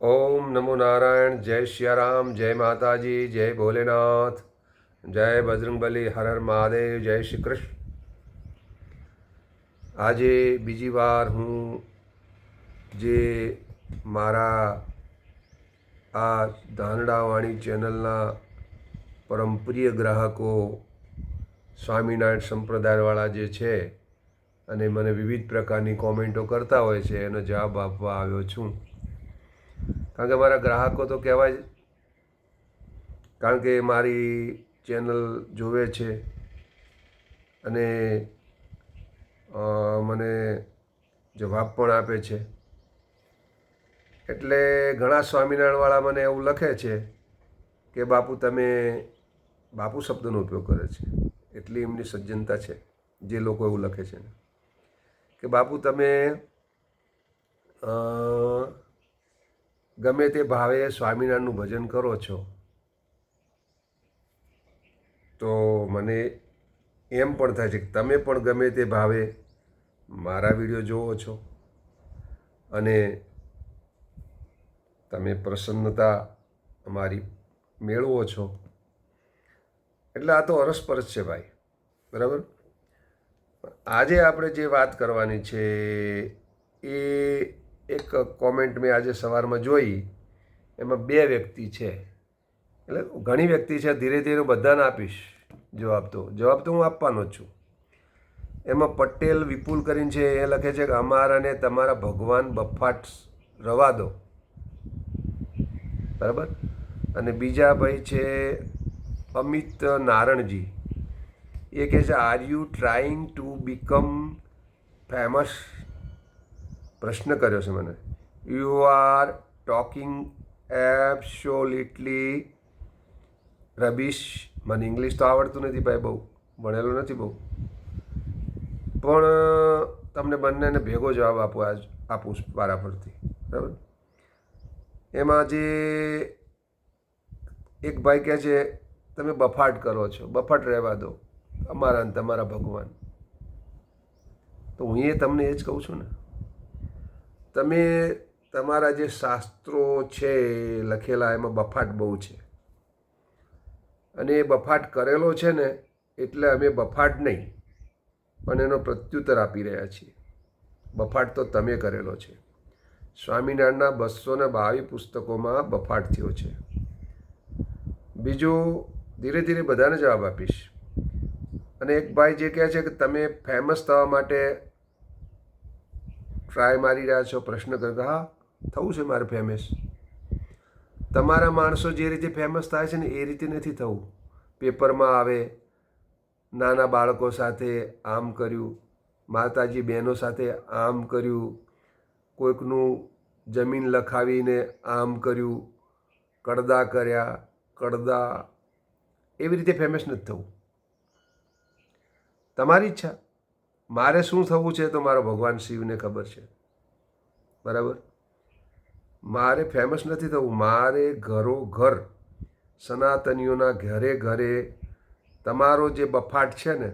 ઓમ નમો નારાયણ, જય સિયારામ જય માતાજી, જય ભોલેનાથ, જય બજરંગબલી, હર હર મહાદેવ, જય શ્રી કૃષ્ણ. આજે બીજી વાર હું જે મારા આ ધાનડાવાણી ચેનલના પરમ પ્રિય ગ્રાહકો સ્વામિનારાયણ સંપ્રદાયવાળા જે છે અને મને વિવિધ પ્રકારની કોમેન્ટો કરતા હોય છે, એનો જવાબ આપવા આવ્યો છું. કારણ કે મારા ગ્રાહકો તો કહેવાય કારણ કે મારી ચેનલ જોવે છે અને મને જવાબ પણ આપે છે. એટલે ઘણા સ્વામિનારાયણવાળા મને એવું લખે છે કે, બાપુ, તમે બાપુ શબ્દનો ઉપયોગ કરે છે. એટલી એમની સજ્જનતા છે. જે લોકો એવું લખે છે. કે, બાપુ, તમે ગમે તે ભાવે સ્વામિનારાયણનું ભજન કરો છો, તો મને એમ પણ થાય છે કે તમે પણ ગમે તે ભાવે મારા વીડિયો જોવો છો અને તમે પ્રસન્નતા અમારી મેળવો છો. એટલે આ તો અરસપરસ છે ભાઈ, બરાબર? આજે આપણે જે વાત કરવાની છે એ એક કોમેન્ટ મેં આજે સવારમાં જોઈ. એમાં બે વ્યક્તિ છે. એટલે ઘણી વ્યક્તિ છે, ધીરે ધીરે બધાને આપીશ જવાબ તો. જવાબ તો હું આપવાનો જ છું. એમાં પટેલ વિપુલ કરીને છે, એ લખે છે કે અમારાને તમારા ભગવાન બફાટ રવા દો. બરાબર? અને બીજા ભાઈ છે, અમિત નારણજી. એ કહે છે are you trying to become famous પ્રશ્ન કર્યો છે મને. You are talking absolutely rubbish મને ઇંગ્લિશ તો આવડતું નથી ભાઈ બહુ. ભણેલો નથી બહુ. પણ તમને બંનેને ભેગો જવાબ આપો આજ, આપું વારાફરતી. બરાબર? એમાં જે એક ભાઈ કહે છે, તમે બફાટ કરો છો. બફાટ રહેવા દો. અમારા અને તમારા ભગવાન. તો હું એ તમને એ જ કહું છું ને. તમે તમારા જે શાસ્ત્રો છે લખેલા એમાં બફાટ બહુ છે. અને એ બફાટ કરેલો છે ને, એટલે અમે બફાટ નહીં, પણ એનો પ્રત્યુત્તર આપી રહ્યા છીએ. બફાટ તો તમે કરેલો છે. સ્વામિનારાયણના બસો ને બાવીસ પુસ્તકોમાં બફાટ થયો છે. બીજું ધીરે ધીરે બધાને જવાબ આપીશ. અને એક ભાઈ જે કહે છે કે તમે ફેમસ થવા માટે ટ્રાય મારી રહ્યા છો, પ્રશ્ન કરતા, હા, થવું છે મારે ફેમસ તમારા માણસો જે રીતે ફેમસ થાય છે ને, એ રીતે નથી થવું. પેપરમાં આવે, નાના બાળકો સાથે આમ કર્યું, માતાજી બહેનો સાથે આમ કર્યું, કોઈકનું જમીન લખાવીને આમ કર્યું, કડદા કર્યા, કડદા, એવી રીતે ફેમસ નથી થવું. તમારી ઈચ્છા? મારે શું થવું છે તો મારો ભગવાન શિવને ખબર છે. બરાબર? મારે ફેમસ નથી થવું. મારે ઘરો ઘર સનાતનીઓના ઘરે ઘરે તમારો જે બફાટ છે ને,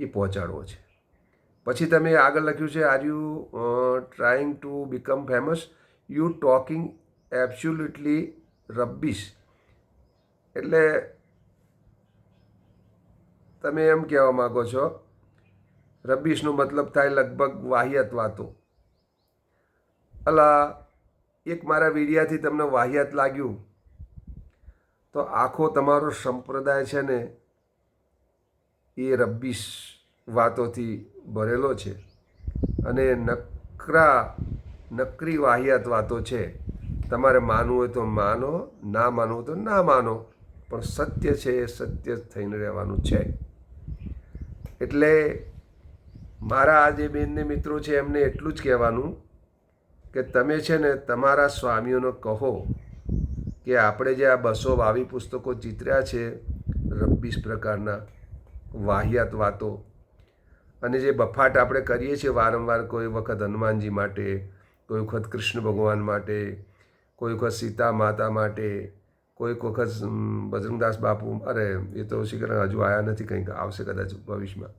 એ પહોંચાડવો છે. પછી તમે આગળ લખ્યું છે are you trying to become famous you talking absolutely rubbish એટલે તમે એમ કહેવા માગો છો રબ્બીશનો મતલબ થાય લગભગ વાહિયાત વાતો. અલા, એક મારા વીડિયાથી તમને વાહિયાત લાગ્યું. તો આખો તમારો સંપ્રદાય છે ને, એ રબ્બીશ વાતોથી ભરેલો છે અને નકરા, નકરી વાહિયાત વાતો છે. તમારે માનવું હોય તો માનો, ના માનવું તો ના માનો, પણ સત્ય છે એ સત્ય થઈને રહેવાનું છે. એટલે મારા આ જે બેનને મિત્રો છે, એમને એટલું જ કહેવાનું કે તમે છે ને તમારા સ્વામીઓનો કહો કે આપણે જે આ બસો વાવી પુસ્તકો ચિતર્યા છે, રબ્બીસ પ્રકારના વાહિયાત વાતો અને જે બફાટ આપણે કરીએ છીએ વારંવાર કોઈ વખત હનુમાનજી માટે, કોઈ વખત કૃષ્ણ ભગવાન માટે, કોઈ વખત સીતા માતા માટે કોઈક વખત બજરંગદાસ બાપુ, અરે, એ તો શિકરણ હજુ આવ્યા નથી કંઈક, આવશે કદાચ ભવિષ્યમાં.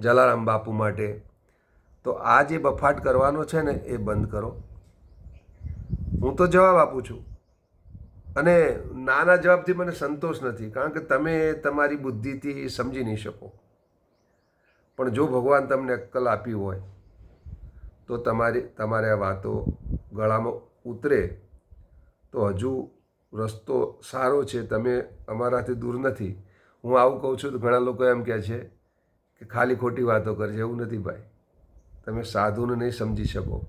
જલારામ બાપુ માટે. તો આ જે બફાટ કરવાનો છે ને, એ બંધ કરો. હું તો જવાબ આપું છું. અને નાના જવાબથી મને સંતોષ નથી, કારણ કે તમે તમારી બુદ્ધિથી સમજી નહીં શકો. પણ જો ભગવાન તમને અક્કલ આપી હોય, તો તમારી, તમારે આ વાતો ગળામાં ઉતરે. તો હજુ રસ્તો સારો છે, તમે અમારાથી દૂર નથી. હું આવું કહું છું તો ઘણા લોકો એમ કહે છે કે ખાલી ખોટી વાતો કરે છે એવું નથી ભાઈ. તમે સાધુને નહીં સમજી શકો.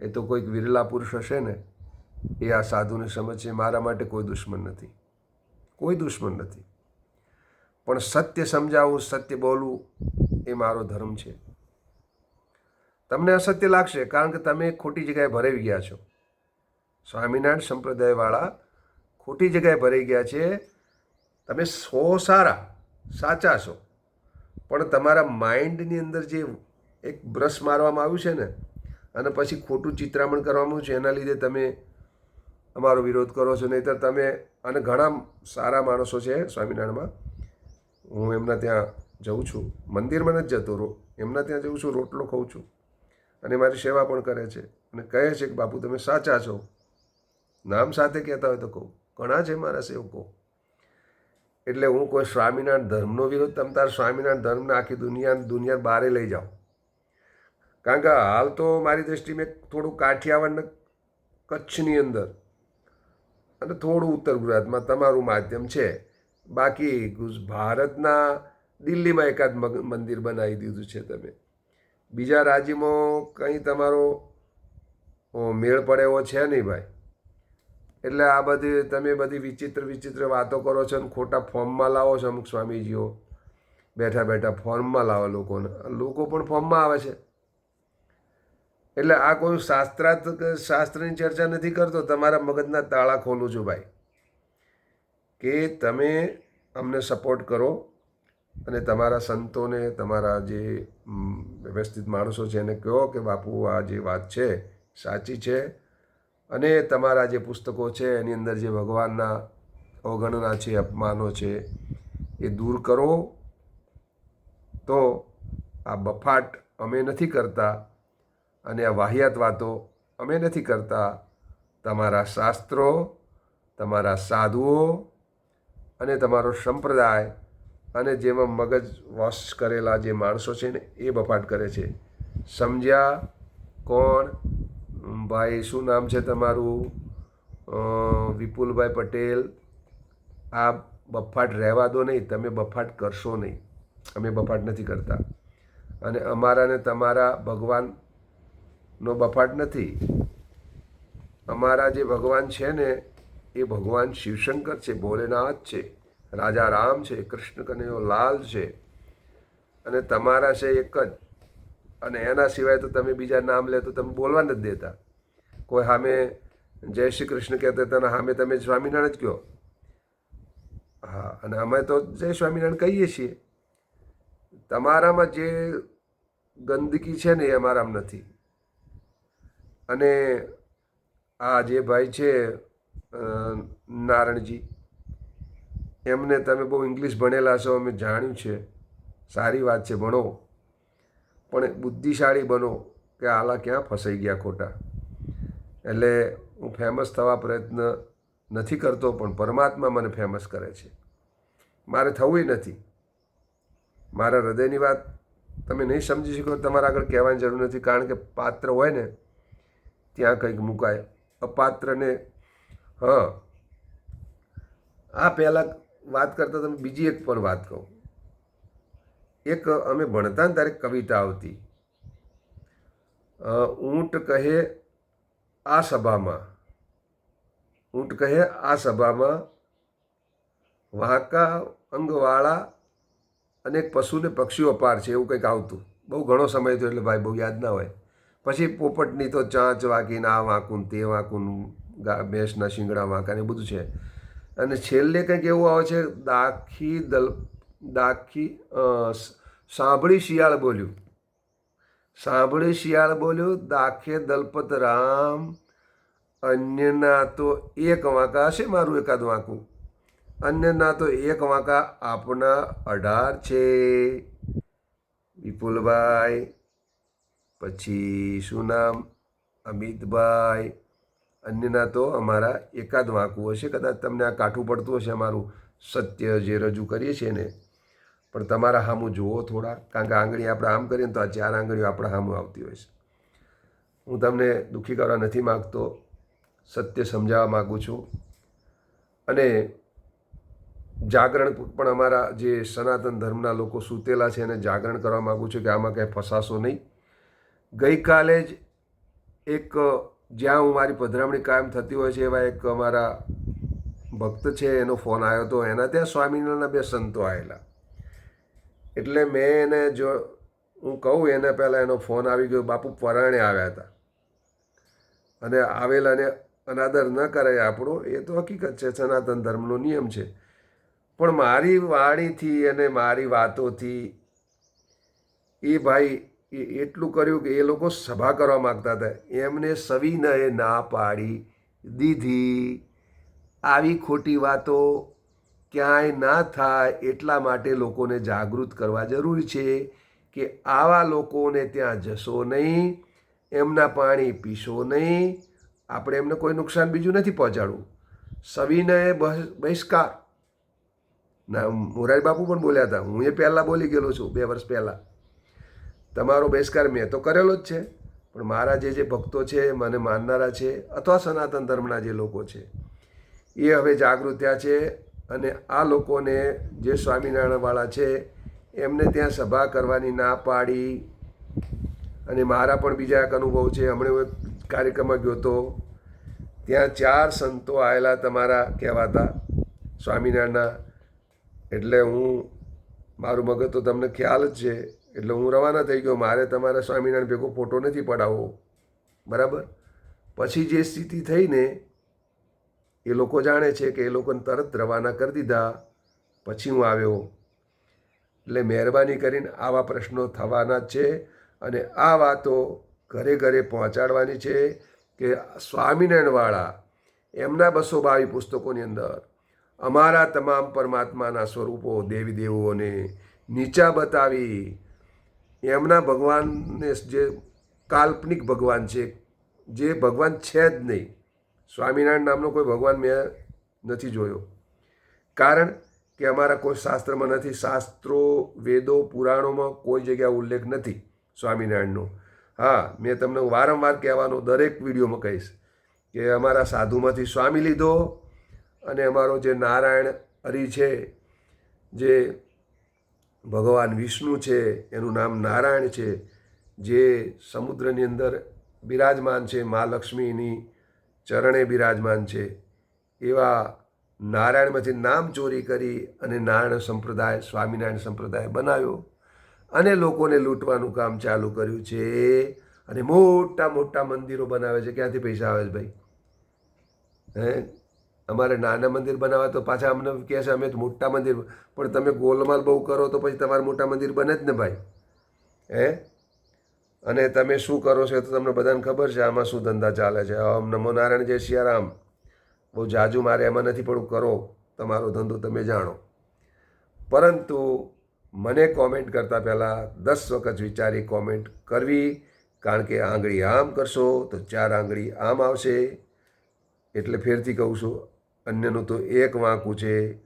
એ તો કોઈક વિરલા પુરુષ હશે ને, એ આ સાધુને સમજશે, મારા માટે કોઈ દુશ્મન નથી. કોઈ દુશ્મન નથી. પણ સત્ય સમજાવવું સત્ય બોલવું એ મારો ધર્મ છે. તમને અસત્ય લાગશે કારણ કે તમે ખોટી જગ્યાએ ભરાઈ ગયા છો. સ્વામિનારાયણ સંપ્રદાયવાળા ખોટી જગ્યાએ ભરાઈ ગયા છે. તમે સો સારા, સાચા છો. પણ તમારા માઇન્ડની અંદર જે એક બ્રશ મારવામાં આવ્યું છે ને, અને પછી ખોટું ચિત્રામણ કરવામાં છે, એના લીધે તમે અમારો વિરોધ કરો છો. નહીંતર તમે, અને ઘણા સારા માણસો છે સ્વામિનારાયણમાં. હું એમના ત્યાં જઉં છું. મંદિરમાં નથી જતો રો, એમના ત્યાં જઉં છું, રોટલો ખાઉં છું. અને મારી સેવા પણ કરે છે. અને કહે છે કે, બાપુ, તમે સાચા છો. નામ સાથે કહેતા હોય તો કહું. ઘણા છે મારા સેવકો એટલે હું કોઈ સ્વામિનારાયણ ધર્મનો વિરોધ તમ તાર સ્વામિનારાયણ ધર્મને આખી દુનિયા દુનિયા બહારે લઈ જાઓ કારણ કે હાલ તો મારી દૃષ્ટિમાં થોડું કાઠિયાવાડ કચ્છની અંદર અને થોડું ઉત્તર ગુજરાતમાં તમારું માધ્યમ છે. બાકી ભારતના દિલ્હીમાં એકાદ મંદિર બનાવી દીધું છે તમે. બીજા રાજ્યમાં કંઈ તમારો મેળ પડે એવો છે નહીં ભાઈ. એટલે આ બધી તમે બધી વિચિત્ર વિચિત્ર વાતો કરો છો અને ખોટા ફોર્મમાં લાવો છો અમુક સ્વામીજીઓ. બેઠા બેઠા ફોર્મમાં લાવો લોકોને. લોકો પણ ફોર્મમાં આવે છે. એટલે આ કોઈ શાસ્ત્રાર્થ શાસ્ત્રની ચર્ચા નથી કરતો. તમારા મગજના તાળા ખોલું છું ભાઈ. કે તમે અમને સપોર્ટ કરો અને તમારા સંતોને, તમારા જે વ્યવસ્થિત માણસો છે એને કહો કે બાપુ આ જે વાત છે, સાચી છે. અને તમારા જે પુસ્તકો છે, એની અંદર જે ભગવાનના અવગણના છે, અપમાનો છે, એ દૂર કરો. તો આ બફાટ અમે નથી કરતા અને આ વાહિયાત વાતો અમે નથી કરતા. તમારા શાસ્ત્રો, તમારા સાધુઓ અને તમારો સંપ્રદાય અને જેમાં મગજ વોશ કરેલા જે માણસો છે ને, એ બફાટ કરે છે. સમજ્યા કોણ? ભાઈ, શું નામ છે તમારું? વિપુલભાઈ પટેલ. આ બફાટ રહેવા દો નહીં, તમે બફાટ કરશો નહીં. અમે બફાટ નથી કરતા. અને અમારા ને તમારા ભગવાનનો બફાટ નથી. અમારા જે ભગવાન છે ને, એ ભગવાન શિવશંકર છે, ભોલેનાથ છે, રાજા રામ છે, કૃષ્ણ કનૈયો લાલ છે. અને તમારા છે એક જ. અને એના સિવાય તો તમે બીજા નામ લે તો તમે બોલવા નથી દેતા. કોઈ સામે જય શ્રી કૃષ્ણ કહેતા હતા સામે તમે સ્વામિનારાયણ જ કહો. હા, અને અમે તો જય સ્વામિનારાયણ કહીએ છીએ. તમારામાં જે ગંદકી છે ને એ અમારામાં નથી. અને આ જે ભાઈ છે નારણજી, એમને તમે બહુ ઇંગ્લિશ ભણેલા છો, અમે જાણ્યું છે. સારી વાત છે, ભણો. પણ બુદ્ધિશાળી બનો કે આલા ક્યાં ફસાઈ ગયા ખોટા. એટલે હું ફેમસ થવા પ્રયત્ન નથી કરતો, પણ પરમાત્મા મને ફેમસ કરે છે. મારે થવું નથી. મારા હૃદયની વાત તમે નહીં સમજી શકો, તમારા આગળ કહેવાની જરૂર નથી, કારણ કે પાત્ર હોય ને, ત્યાં કંઈક મુકાય. અપાત્રને, હા. આ પહેલાં વાત કરતાં તમે બીજી એક પણ વાત કહું. એક અમે ભણતા ને ત્યારે કવિતા આવતી. ઊંટ કહે આ સભામાં. ઊંટ કહે આ સભામાં વાંકા અંગવાળા અને પશુને પક્ષીઓ અપાર છે એવું કંઈક આવતું. બહુ ઘણો સમય થયો એટલે ભાઈ બહુ યાદ ના હોય. પછી પોપટની તો ચાંચ વાંકીને આ વાંકું તે વાંકું ભેંસના શિંગડા વાંકા ને બધું છે. અને છેલ્લે કંઈક એવું આવે છે, દાખી દલ દાખી સાંભળી શિયાળ બોલ્યું. સાંભળી શિયાળ બોલ્યું, દાખે દલપત રામ, અન્યના તો એક વાંકા હશે મારું એકાદ વાંકું. અન્યના તો એક વાંકા આપના અઢાર છે. વિપુલભાઈ, પછી શું નામ? અમિતભાઈ, અન્યના તો અમારા એકાદ વાંકું હશે. કદાચ તમને આ કાઠું પડતું હશે, અમારું સત્ય જે રજૂ કરીએ છીએ ને પણ તમારા સામું જુઓ થોડા કારણ કે આંગળી આપણે આમ કરીએ ને તો આ ચાર આંગળીઓ આપણા સામું આવતી હોય છે. હું તમને દુઃખી કરવા નથી માગતો, સત્ય સમજાવવા માગું છું. અને જાગરણ પણ અમારા જે સનાતન ધર્મના લોકો સૂતેલા છે એને જાગરણ કરવા માગું છું કે આમાં કંઈ ફસાશો નહીં. ગઈકાલે જ એક, જ્યાં હું મારી પધરામણી કાયમ થતી હોય છે એવા એક અમારા ભક્ત છે, એનો ફોન આવ્યો હતો એના ત્યાં સ્વામિનારાયણના બે સંતો આવેલા. એટલે મેં એને જો, હું કહું, એને પહેલાં એનો ફોન આવી ગયો, બાપુ, પરાણે આવ્યા હતા. અને આવેલાને અનાદર ન કરાય આપણો, એ તો હકીકત છે, સનાતન ધર્મનો નિયમ છે. પણ મારી વાણીથી અને મારી વાતોથી એ ભાઈ એ એટલું કર્યું કે એ લોકો સભા કરવા માગતા હતા. એમને સવિનયે ના પાડી દીધી. આવી ખોટી વાતો ક્યાંય ના થાય એટલા માટે લોકોને જાગૃત કરવા જરૂરી છે કે આવા લોકોને ત્યાં જશો નહીં, એમના પાણી પીશો નહીં. આપણે એમને કોઈ નુકસાન બીજું નથી પહોંચાડવું. સવિનયે બહિ- બહિષ્કાર. ના, મોરારી બાપુ પણ બોલ્યા હતા. હું એ પહેલાં બોલી ગયેલો છું, બે વર્ષ પહેલાં. તમારો બહિષ્કાર મેં તો કરેલો જ છે, પણ મારા જે જે ભક્તો છે, મને માનનારા છે, અથવા સનાતન ધર્મના જે લોકો છે, એ હવે જાગૃત થયા છે. અને આ લોકોને જે સ્વામિનારાયણવાળા છે, એમને ત્યાં સભા કરવાની ના પાડી. અને મારા પણ બીજા એક અનુભવ છે, હમણાં હું એક કાર્યક્રમમાં ગયો હતો ત્યાં ચાર સંતો આવેલા તમારા કહેવાતા સ્વામિનારાયણના. એટલે હું, મારું મગજ તો તમને ખ્યાલ જ છે, એટલે હું રવાના થઈ ગયો, મારે તમારા સ્વામિનારાયણ ભેગો ફોટો નથી પડાવવો. બરાબર? પછી જે સ્થિતિ થઈ ને એ લોકો જાણે છે કે એ લોકોને તરત રવાના કરી દીધા. પછી હું આવ્યો. એટલે મહેરબાની કરીને આવા પ્રશ્નો થવાના જ છે અને આ વાતો ઘરે ઘરે પહોંચાડવાની છે કે સ્વામિનારાયણવાળા એમના બસો બાવી પુસ્તકોની અંદર અમારા તમામ પરમાત્માના સ્વરૂપો, દેવી દેવોને નીચા બતાવી એમના ભગવાનને જે કાલ્પનિક ભગવાન છે, જે ભગવાન છે જ નહીં. સ્વામિનારાયણ નામનો કોઈ ભગવાન મેં નથી જોયો. કારણ કે અમારા કોઈ શાસ્ત્રમાં નથી, શાસ્ત્રો, વેદો, પુરાણોમાં કોઈ જગ્યા ઉલ્લેખ નથી સ્વામિનારાયણનો. હા, મેં તમને વારંવાર કહેવાનો દરેક વિડીયોમાં કહીશ કે અમારા સાધુમાંથી સ્વામી લીધો અને અમારો જે નારાયણ હરિ છે, જે ભગવાન વિષ્ણુ છે, એનું નામ નારાયણ છે, જે સમુદ્રની અંદર બિરાજમાન છે મા લક્ષ્મીની ચરણે બિરાજમાન છે. એવા નારાયણમાંથી નામ ચોરી કરી અને નારાયણ સંપ્રદાય, સ્વામિનારાયણ સંપ્રદાય બનાવ્યો અને લોકોને લૂંટવાનું કામ ચાલુ કર્યું છે. અને મોટા મોટા મંદિરો બનાવે છે. ક્યાંથી પૈસા આવે છે ભાઈ? હે? અમારે નાના મંદિર બનાવવા તો પાછા અમને કહે છે, અમે તો મોટા મંદિર. પણ તમે ગોલમાલ બહુ કરો તો પછી તમારે મોટા મંદિર બને જ ને ભાઈ? હે? અને તમે શું કરો છો એ તો તમને બધાને ખબર છે, આમાં શું ધંધા ચાલે છે? ઓમ નમો નારાયણ, જય સિયારામ બહુ જાજુ મારે એમાં નથી પડવું કરો. તમારો ધંધો તમે જાણો. પરંતુ મને કોમેન્ટ કરતાં પહેલાં દસ વખત વિચારી કોમેન્ટ કરવી, કારણ કે આંગળી આમ કરશો તો ચાર આંગળી આમ આવશે. એટલે ફેરથી કહું છું, અન્યનું તો એક વાંકું છે,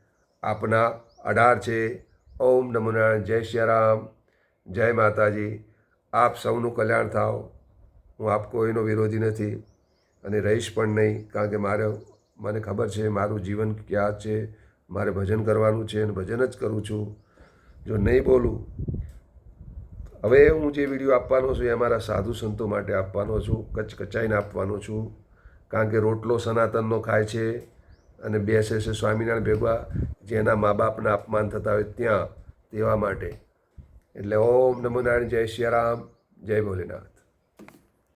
આપના અઢાર છે. ઓમ નમો નારાયણ, જય સિયારામ જય માતાજી. આપ સૌનું કલ્યાણ થાવ. હું આપ કોઈનો વિરોધી નથી અને રહીશ પણ નહીં, કારણ કે મારે, મને ખબર છે મારું જીવન ક્યાં છે, મારે ભજન કરવાનું છે અને ભજન જ કરું છું. જો નહીં બોલું, હવે હું જે વીડિયો આપવાનો છું એ અમારા સાધુ સંતો માટે આપવાનો છું, કચ કચાઈને આપવાનો છું, કારણ કે રોટલો સનાતનનો ખાય છે અને બેસે છે સ્વામિનારાયણ ભેગા જેના મા બાપના અપમાન થતા હોય ત્યાં, તેવા માટે. એટલે ઓમ નમો નારાયણ જય સિયારામ જય ભોલેનાથ.